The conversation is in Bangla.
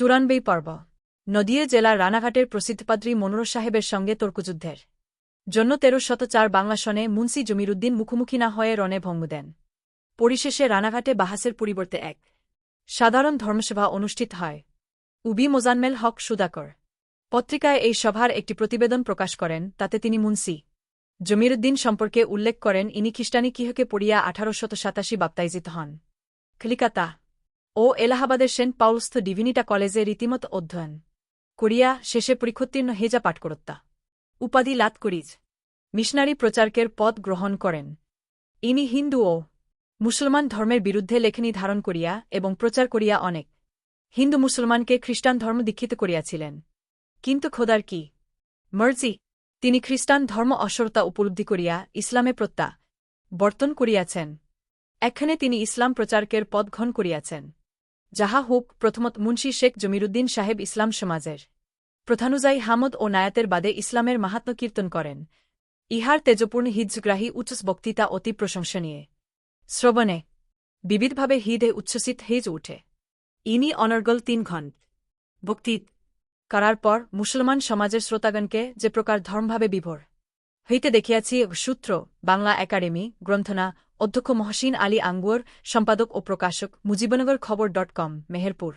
চুরানবেই পর্ব। নদিয়া জেলার রানাঘাটের প্রসিদ্ধপাদ্রী মনোর সাহেবের সঙ্গে তর্কযুদ্ধের। জন্য তেরো শত চার বাংলা সনে মুন্সি জমিরুদ্দিন মুখোমুখি না হয়ে রণে ভঙ্গ দেন। পরিশেষে রানাঘাটে বাহাসের পরিবর্তে এক সাধারণ ধর্মসভা অনুষ্ঠিত হয়। উবি মোজানমেল হক সুদাকর পত্রিকায় এই সভার একটি প্রতিবেদন প্রকাশ করেন, তাতে তিনি মুন্সি জমিরুদ্দিন সম্পর্কে উল্লেখ করেন, ইনি খ্রিস্টানি কিহকে পড়িয়া আঠারো শত সাতাশি বাপ্তাইজিত হন। কলিকাতা ও এলাহাবাদের সেন্ট পাউলস্থ ডিভিনিটা কলেজে রীতিমত অধ্যয়ন। করিয়া শেষে পরীক্ষোত্তীর্ণ হেজা পাঠ করত্তা উপাধি লাত করিজ। মিশনারি প্রচারকের পদ গ্রহণ করেন। ইনি হিন্দু ও মুসলমান ধর্মের বিরুদ্ধে লেখনী ধারণ করিয়া এবং প্রচার করিয়া অনেক হিন্দু মুসলমানকে খ্রিস্টান ধর্ম দীক্ষিত করিয়াছিলেন। কিন্তু খোদার কি? মর্জি? তিনি খ্রিস্টান ধর্ম অসরতা উপলব্ধি করিয়া ইসলামে প্রত্যা বর্তন করিয়াছেন। এখানে তিনি ইসলাম প্রচারকের পদ ঘন করিয়াছেন। যাহা হোক প্রথমত মুন্সী শেখ জমিরুদ্দিন সাহেব ইসলাম সমাজের। প্রধানুযায়ী হামদ ও নায়াতের বাদে ইসলামের মাহাত্ম কীর্তন করেন। ইহার তেজপূর্ণ হিজগ্রাহী উচ্চস বক্তৃতা অতি প্রশংসনীয়। শ্রবণে, বিবিধভাবে হৃদে উচ্ছ্বসিত হেজ উঠে। ইনি অনর্গল তিন ঘণ্ট। বক্তিত, করার পর মুসলমান সমাজের শ্রোতাগণকে যে প্রকার ধর্মভাবে বিভোর। হইতে দেখিয়াছি সূত্র, বাংলা একাডেমি, গ্রন্থনা, অধ্যক্ষ মহসিন আলী আঙ্গুয়ার সম্পাদক ও প্রকাশক, মুজিবনগর খবর ডট কম, মেহেরপুর।